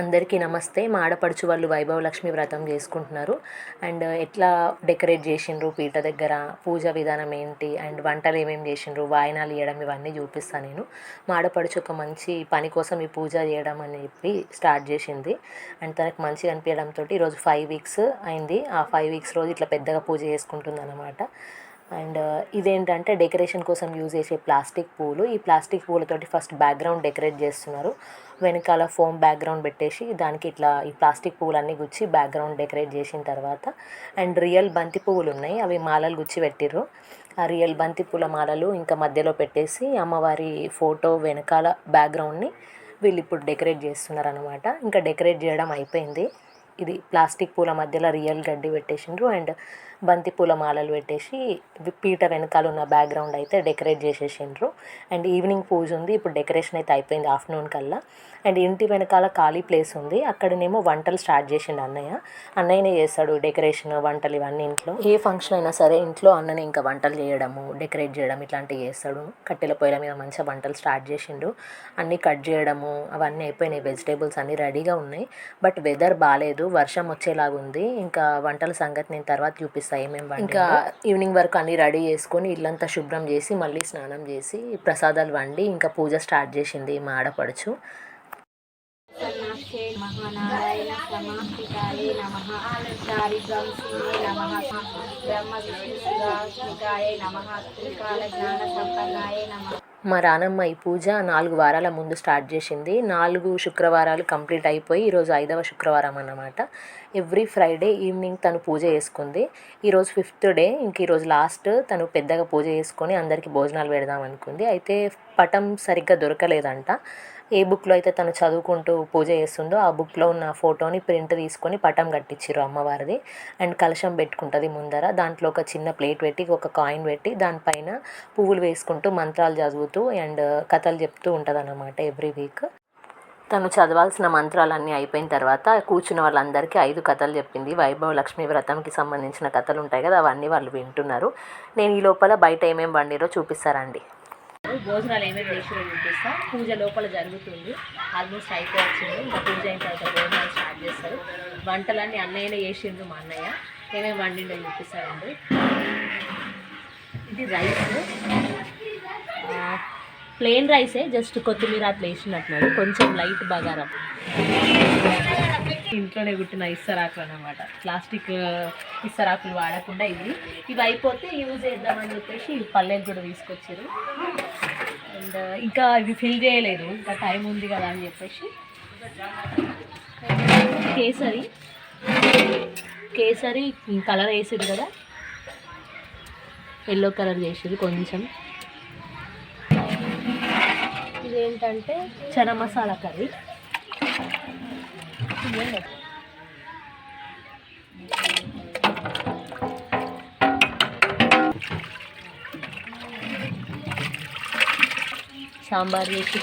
అందరికీ నమస్తే. మా ఆడపడుచు వాళ్ళు వైభవ లక్ష్మి వ్రతం చేసుకుంటున్నారు. అండ్ ఎట్లా డెకరేట్ చేసిండ్రు? పీట దగ్గర పూజ విధానం ఏంటి? అండ్ వంటలు ఏమేమి చేసిండ్రు? వాయినాలు ఇవ్వడం ఇవన్నీ చూపిస్తాను నేను. మా ఆడపడుచు ఒక మంచి పని కోసం ఈ పూజ చేయడం అని చెప్పి స్టార్ట్ చేసింది. అండ్ తనకు మంచిగా అనిపించడంతో ఈరోజు ఫైవ్ వీక్స్ అయింది. ఆ ఫైవ్ వీక్స్ రోజు ఇట్లా పెద్దగా పూజ చేసుకుంటుంది అనమాట అండ్ ఇదేంటంటే డెకరేషన్ కోసం యూజ్ చేసే ప్లాస్టిక్ పూలు. ఈ ప్లాస్టిక్ పూలతోటి ఫస్ట్ బ్యాక్గ్రౌండ్ డెకరేట్ చేస్తున్నారు. వెనకాల ఫోమ్ బ్యాక్గ్రౌండ్ పెట్టేసి దానికి ఇట్లా ఈ ప్లాస్టిక్ పూలన్నీ గుచ్చి బ్యాక్గ్రౌండ్ డెకరేట్ చేసిన తర్వాత అండ్ రియల్ బంతి పువ్వులు ఉన్నాయి. అవి మాలలు గుచ్చి పెట్టిర్రు. ఆ రియల్ బంతి పూల మాలలు ఇంకా మధ్యలో పెట్టేసి అమ్మవారి ఫోటో వెనకాల బ్యాక్గ్రౌండ్ని వీళ్ళు ఇప్పుడు డెకరేట్ చేస్తున్నారు అనమాట ఇంకా డెకరేట్ చేయడం అయిపోయింది. ఇది ప్లాస్టిక్ పూల మధ్యలో రియల్ గడ్డి పెట్టేసిండ్రు. అండ్ బంతిపూల మాలలు పెట్టేసి పీట వెనకాల ఉన్న బ్యాక్గ్రౌండ్ అయితే డెకరేట్ చేసేసిండ్రు. అండ్ ఈవినింగ్ పూజ ఉంది ఇప్పుడు డెకరేషన్ అయితే అయిపోయింది ఆఫ్టర్నూన్ కల్లా. అండ్ ఇంటి వెనకాల ఖాళీ ప్లేస్ ఉంది. అక్కడనేమో వంటలు స్టార్ట్ చేసిండు అన్నయ్య. అన్నయ్యనే చేస్తాడు డెకరేషన్ వంటలు ఇవన్నీ ఇంట్లో. ఏ ఫంక్షన్ అయినా సరే ఇంట్లో అన్ననే ఇంకా వంటలు చేయడము డెకరేట్ చేయడం ఇట్లాంటివి చేస్తాడు. కట్టెల పొయ్యిల మీద మంచిగా వంటలు స్టార్ట్ చేసిండు. అన్నీ కట్ చేయడము అవన్నీ అయిపోయినాయి. వెజిటేబుల్స్ అన్నీ రెడీగా ఉన్నాయి. బట్ వెదర్ బాగాలేదు వర్షం వచ్చేలాగా ఉంది ఇంకా వంటల సంగతి నేను తర్వాత చూపిస్తాను ఏమేమి ఇంకా ఈవినింగ్ వరకు అన్నీ రెడీ చేసుకొని ఇల్లంతా శుభ్రం చేసి మళ్ళీ స్నానం చేసి ప్రసాదాలు వండి ఇంకా పూజ స్టార్ట్ చేసింది మా ఆడపడుచు. సన్నాక్షే మహానారాయణ సమాహితాయే నమ. దారిద్రం సింహే నమ. బ్రహ్మ విష్ణు నమ. త్రికాల జ్ఞాన సంపన్నాయే నమ. మా రానమ్మ ఈ పూజ నాలుగు వారాల ముందు స్టార్ట్ చేసింది. నాలుగు శుక్రవారాలు కంప్లీట్ అయిపోయి ఈరోజు ఐదవ శుక్రవారం అన్నమాట. ఎవ్రీ ఫ్రైడే ఈవినింగ్ తను పూజ చేసుకుంది. ఈరోజు ఫిఫ్త్ డే ఇంక ఈరోజు లాస్ట్. తను పెద్దగా పూజ చేసుకొని అందరికీ భోజనాలు పెడదాం అనుకుంది. అయితే పటం సరిగ్గా దొరకలేదంట. ఏ బుక్లో అయితే తను చదువుకుంటూ పూజ చేస్తుందో ఆ బుక్లో ఉన్న ఫోటోని ప్రింట్ తీసుకొని పటం కట్టించారు అమ్మవారిది. అండ్ కలశం పెట్టుకుంటుంది ముందర. దాంట్లో ఒక చిన్న ప్లేట్ పెట్టి ఒక కాయిన్ పెట్టి దానిపైన పువ్వులు వేసుకుంటూ మంత్రాలు చదువుతూ అండ్ కథలు చెప్తూ ఉంటుంది అన్నమాట ఎవ్రీ వీక్. తను చదవాల్సిన మంత్రాలన్నీ అయిపోయిన తర్వాత కూర్చున్న వాళ్ళందరికీ ఐదు కథలు చెప్పింది. వైభవ లక్ష్మీ వ్రతంకి సంబంధించిన కథలు ఉంటాయి కదా అవన్నీ వాళ్ళు వింటున్నారు. నేను ఈ లోపల బయట ఏమేమి వండిరో చూపిస్తారండి భోజనాలు ఏమేమి చేసిరో చూపిస్తా. పూజ లోపల జరుగుతుంది. ఆల్మోస్ట్ అయిపోవచ్చింది ఇంకా పూజ అయిన తర్వాత భోజనాలు స్టార్ట్ చేస్తారు. వంటలన్నీ అన్నయ్యనే చేసిండ్రు మా అన్నయ్య. ఏమేమి వండిండో చూపిస్తారండి. ఇది రైస్. ప్లెయిన్ రైసే జస్ట్ కొత్తిమీర అట్లా వేసినట్టున్నాడు కొంచెం లైట్ బగారం. ఇంట్లోనే కుట్టిన ఇస్తరాకులు అనమాట ప్లాస్టిక్ ఇస్తరాకులు వాడకుండా ఇవి. ఇవి అయిపోతే యూజ్ చేద్దామని చెప్పేసి పల్లెలు కూడా తీసుకొచ్చారు. అండ్ ఇంకా ఇవి ఫిల్ చేయలేదు. ఇంకా టైం ఉంది కదా అని చెప్పేసి. కేసరి. కేసరి కలర్ వేసారు కదా. ఎల్లో కలర్ చేసారు కొంచెం. ఇదేంటంటే చన మసాలా కర్రీ. సాంబార్ చేసి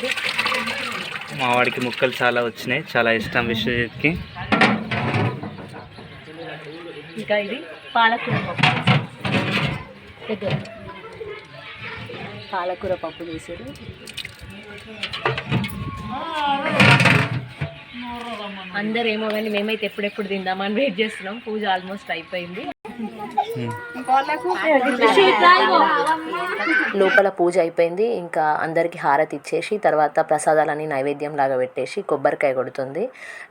మా వాడికి ముక్కలు చాలా వచ్చినాయి. చాలా ఇష్టం విశ్వజిత్కి. ఇంకా ఇది పాలకూర పప్పు. పాలకూర పప్పు చేసారు అందరు ఏమో కానీ మేమైతే ఎప్పుడెప్పుడు తిందామని వెయిట్ చేస్తున్నాం. పూజ ఆల్మోస్ట్ అయిపోయింది. లోపల పూజ అయిపోయింది. ఇంకా అందరికి హారతి ఇచ్చేసి తర్వాత ప్రసాదాలని నైవేద్యం లాగా పెట్టేసి కొబ్బరికాయ కొడుతుంది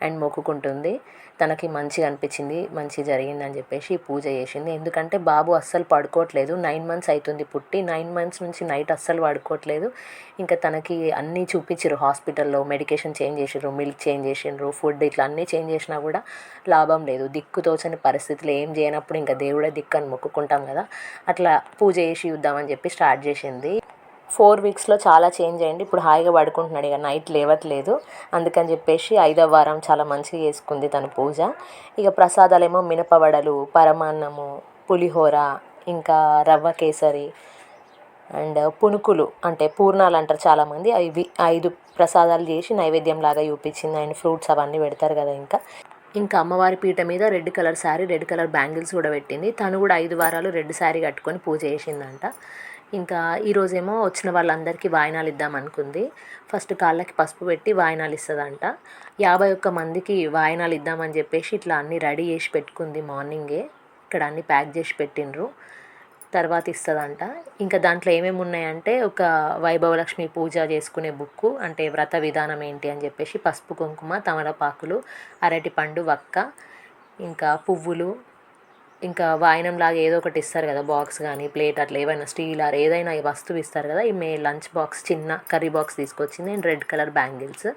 అండ్ మొక్కుకుంటుంది. తనకి మంచిగా అనిపించింది మంచి జరిగిందని చెప్పేసి పూజ చేసింది. ఎందుకంటే బాబు అస్సలు పడుకోవట్లేదు. నైన్ మంత్స్ అవుతుంది పుట్టి నైన్ మంత్స్ నుంచి నైట్ అస్సలు పడుకోవట్లేదు. ఇంకా తనకి అన్నీ చూపించారు హాస్పిటల్లో మెడికేషన్ చేంజ్ చేసిండ్రు మిల్క్ చేంజ్ చేసిండ్రు ఫుడ్ ఇట్లా అన్నీ చేంజ్ చేసినా కూడా లాభం లేదు. దిక్కు తోచని పరిస్థితులు ఏం చేయనప్పుడు ఇంకా దేవుడే దిక్కు అని మొక్కుకుంటాం కదా. అట్లా పూజ చేసి చూద్దామని చెప్పి స్టార్ట్ చేసింది. ఫోర్ వీక్స్లో చాలా చేంజ్ అయ్యింది ఇప్పుడు హాయిగా పడుకుంటున్నాడు. ఇక నైట్ లేవట్లేదు. అందుకని చెప్పేసి ఐదవ వారం చాలా మంచిగా చేసుకుంది తన పూజ. ఇక ప్రసాదాలేమో మినపవడలు పరమాన్నము పులిహోర ఇంకా రవ్వ కేసరి అండ్ పునుకులు అంటే పూర్ణాలు అంటారు చాలామంది అవి ఐదు ప్రసాదాలు చేసి నైవేద్యం లాగా చూపించింది. అండ్ ఫ్రూట్స్ అవన్నీ పెడతారు కదా ఇంకా. ఇంకా అమ్మవారి పీట మీద red colour sari red colour bangles కూడా పెట్టింది. తను కూడా ఐదు వారాలు రెడ్ శారీ కట్టుకొని పూజ చేసిందంట. ఇంకా ఈరోజేమో వచ్చిన వాళ్ళందరికీ వాయినాలు ఇద్దాం అనుకుంది. ఫస్ట్ కాళ్ళకి పసుపు పెట్టి వాయినాలు ఇస్తుందంట. యాభై ఒక్క మందికి వాయినాలు ఇద్దామని చెప్పేసి ఇట్లా అన్నీ రెడీ చేసి పెట్టుకుంది మార్నింగే. ఇక్కడ అన్నీ ప్యాక్ చేసి పెట్టిండ్రు. తర్వాత ఇస్తుందంట. ఇంకా దాంట్లో ఏమేమి ఉన్నాయంటే ఒక వైభవలక్ష్మి పూజ చేసుకునే బుక్కు అంటే వ్రత విధానం ఏంటి అని చెప్పేసి పసుపు కుంకుమ తమలపాకులు అరటిపండు వక్క ఇంకా పువ్వులు ఇంకా వాయనం లాగా ఏదో ఒకటి ఇస్తారు కదా బాక్స్ కానీ ప్లేట్ అట్లా ఏవైనా స్టీల్ ఆర్ ఏదైనా వస్తువు ఇస్తారు కదా ఈమె లంచ్ బాక్స్ చిన్న కర్రీ బాక్స్ తీసుకొచ్చింది. అండ్ రెడ్ కలర్ బ్యాంగిల్స్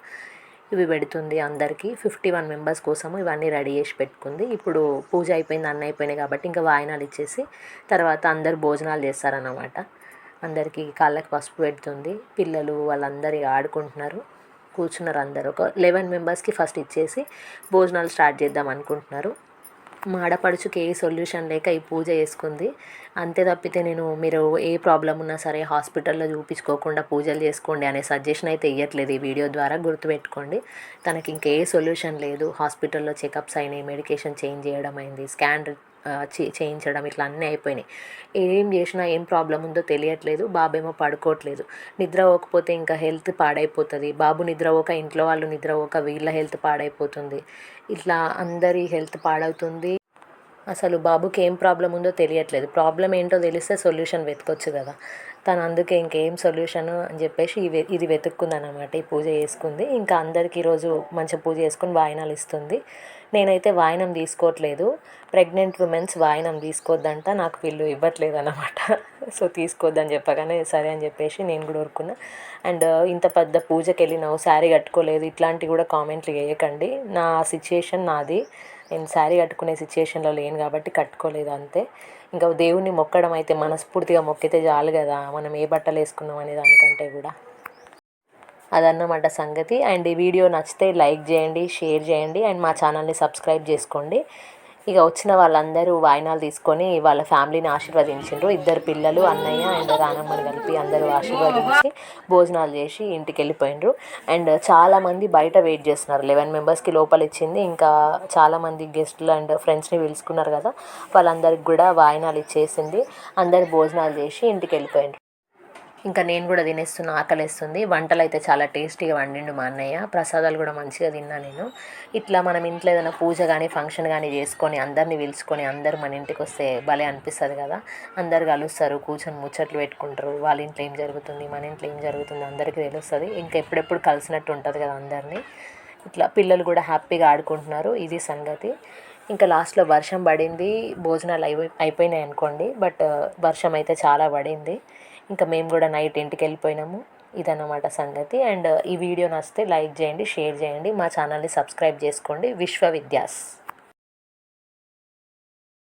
ఇవి పెడుతుంది అందరికీ. ఫిఫ్టీ వన్ మెంబర్స్ కోసము ఇవన్నీ రెడీ చేసి పెట్టుకుంది. ఇప్పుడు పూజ అయిపోయింది అన్న అయిపోయినాయి కాబట్టి ఇంకా వాయినాలు ఇచ్చేసి తర్వాత అందరు భోజనాలు చేస్తారన్నమాట. అందరికీ కాళ్ళకి పసుపు పెడుతుంది. పిల్లలు వాళ్ళందరూ ఆడుకుంటున్నారు. కూర్చున్నారు అందరు. ఒక లెవెన్ మెంబర్స్కి ఫస్ట్ ఇచ్చేసి భోజనాలు స్టార్ట్ చేద్దాం అనుకుంటున్నారు. మా ఆడపడుచుకి ఏ సొల్యూషన్ లేక ఈ పూజ చేసుకుంది. అంతే తప్పితే నేను మీరు ఏ ప్రాబ్లం ఉన్నా సరే హాస్పిటల్లో చూపించుకోకుండా పూజలు చేసుకోండి అనే సజెషన్ అయితే ఇవ్వట్లేదు ఈ వీడియో ద్వారా గుర్తుపెట్టుకోండి. తనకి ఇంకే సొల్యూషన్ లేదు. హాస్పిటల్లో చెకప్స్ అయినాయి మెడికేషన్ చేంజ్ చేయడం అయింది స్కాన్ చేయించడం ఇట్లా అన్నీ అయిపోయినాయి. ఏం చేసినా ఏం ప్రాబ్లం ఉందో తెలియట్లేదు. బాబేమో పడుకోవట్లేదు. నిద్ర పోకపోతే ఇంకా హెల్త్ పాడైపోతుంది. బాబు నిద్ర పోక ఇంట్లో వాళ్ళు నిద్ర పోక వీళ్ళ హెల్త్ పాడైపోతుంది. ఇట్లా అందరి హెల్త్ పాడవుతుంది. అసలు బాబుకి ఏం ప్రాబ్లం ఉందో తెలియట్లేదు. ప్రాబ్లం ఏంటో తెలిస్తే సొల్యూషన్ వెతకొచ్చు కదా. తను అందుకే ఇంకేం సొల్యూషన్ అని చెప్పేసి ఇవి ఇది వెతుక్కుందనమాట ఈ పూజ చేసుకుంది. ఇంకా అందరికీ ఈరోజు మంచిగా పూజ చేసుకుని వాయినాలు ఇస్తుంది. నేనైతే వాయినం తీసుకోవట్లేదు. ప్రెగ్నెంట్ ఉమెన్స్ వాయినం తీసుకోవద్దంట. నాకు వీళ్ళు ఇవ్వట్లేదు అనమాట సో తీసుకోవద్దని చెప్పగానే సరే అని చెప్పేసి నేను కూడా ఊరుకున్నా. అండ్ ఇంత పెద్ద పూజకి వెళ్ళినావు శారీ కట్టుకోలేదు ఇట్లాంటివి కూడా కామెంట్లు వేయకండి. నా సిచ్యుయేషన్ నాది. నేను శారీ కట్టుకునే సిచ్యుయేషన్లో లేను కాబట్టి కట్టుకోలేదు అంతే. ఇంకా దేవుణ్ణి మొక్కడం అయితే మనస్ఫూర్తిగా మొక్కితే చాలు కదా మనం ఏ బట్టలు వేసుకున్నాం అనే దానికంటే కూడా. అదన్నమాట సంగతి. అండ్ ఈ వీడియో నచ్చితే లైక్ చేయండి షేర్ చేయండి. అండ్ మా ఛానల్ని సబ్స్క్రైబ్ చేసుకోండి. ఇక వచ్చిన వాళ్ళందరూ వాయినాలు తీసుకొని వాళ్ళ ఫ్యామిలీని ఆశీర్వదించిండ్రు. ఇద్దరు పిల్లలు అన్నయ్య అండ్ రానమ్మని కలిపి అందరూ ఆశీర్వదించి భోజనాలు చేసి ఇంటికి వెళ్ళిపోయిండ్రు. అండ్ చాలామంది బయట వెయిట్ చేస్తున్నారు. లెవెన్ మెంబర్స్కి లోపల ఇచ్చింది. ఇంకా చాలామంది గెస్ట్లు అండ్ ఫ్రెండ్స్ని పిలుచుకున్నారు కదా. వాళ్ళందరికి కూడా వాయినాలు ఇచ్చేసింది. అందరు భోజనాలు చేసి ఇంటికి వెళ్ళిపోయిండ్రు. ఇంకా నేను కూడా తినేస్తున్నా ఆకలేస్తుంది. వంటలు అయితే చాలా టేస్టీగా వండిండు మా అన్నయ్య. ప్రసాదాలు కూడా మంచిగా తిన్నా నేను. ఇట్లా మనం ఇంట్లో ఏదైనా పూజ కానీ ఫంక్షన్ కానీ చేసుకొని అందరిని పిలుచుకొని అందరు మన ఇంటికి వస్తే భలే అనిపిస్తుంది కదా. అందరు కలుస్తారు కూర్చొని ముచ్చట్లు పెట్టుకుంటారు. వాళ్ళ ఇంట్లో ఏం జరుగుతుంది మన ఇంట్లో ఏం జరుగుతుంది అందరికీ తెలుస్తుంది. ఇంకా ఎప్పుడెప్పుడు కలిసినట్టు ఉంటుంది కదా అందరినీ. ఇట్లా పిల్లలు కూడా హ్యాపీగా ఆడుకుంటున్నారు. ఇది సంగతి. ఇంకా లాస్ట్లో వర్షం పడింది. భోజనాలు అయిపోయి అయిపోయినాయి అనుకోండి. బట్ వర్షం అయితే చాలా పడింది. ఇంకా మేము కూడా నైట్ ఇంటికి వెళ్ళిపోయినాము. ఇదన్నమాట సంగతి. అండ్ ఈ వీడియో నచ్చితే లైక్ చేయండి షేర్ చేయండి. మా ఛానల్ని సబ్స్క్రైబ్ చేసుకోండి. విశ్వవిద్యాస్.